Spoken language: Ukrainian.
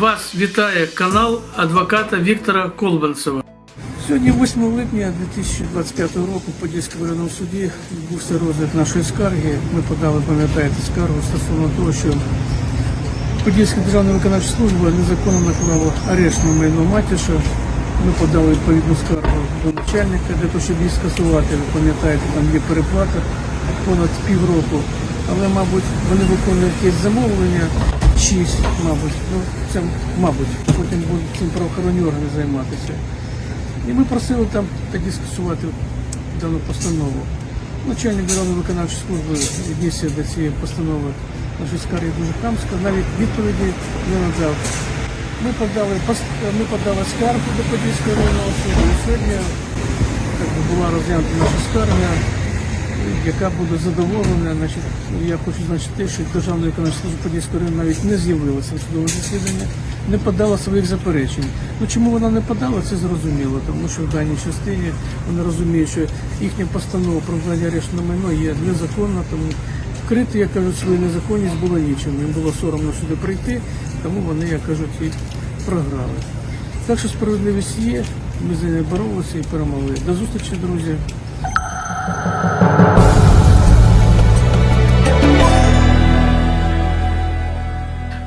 Вас вітає канал адвоката Віктора Колбанцева. Сьогодні 8 липня 2025 року в Подільському районному суді відбувся розгляд нашої скарги. Ми подали, пам'ятаєте, скаргу стосовно того, що Подільська державна виконавча служба незаконно наклала арешт на майно Матіша. Ми подали відповідну скаргу до начальника для того, щоб її скасувати. Ви пам'ятаєте, там є переплата понад півроку. Але, мабуть, вони виконують якесь замовлення, чиїсь, мабуть. Ну, це, мабуть, потім будуть цим правоохоронні органи займатися. І ми просили там тоді скасувати дану постанову. Начальник державної виконавчої служби віднісся до цієї постанови нашої скарги дуже хамсько, навіть відповіді не надав. Ми подали, ми подали скаргу до Подільського районного суду. Сьогодні так була розглянута наша скарга, яка буде задоволена. Значить, я хочу значити що Державна виконавча служба Подільського району навіть не з'явилася судове засідання, не подала своїх заперечень. Ну чому вона не подала, це зрозуміло, тому що в даній частині вони розуміють, що їхня постанова про вкладення арешту на майно є незаконна, тому вкрити, як кажуть, свою незаконність було нічим. Їм було соромно сюди прийти, тому вони, як кажуть, і програли. Так що справедливість є, ми за нею боролися і перемогли. До зустрічі, друзі.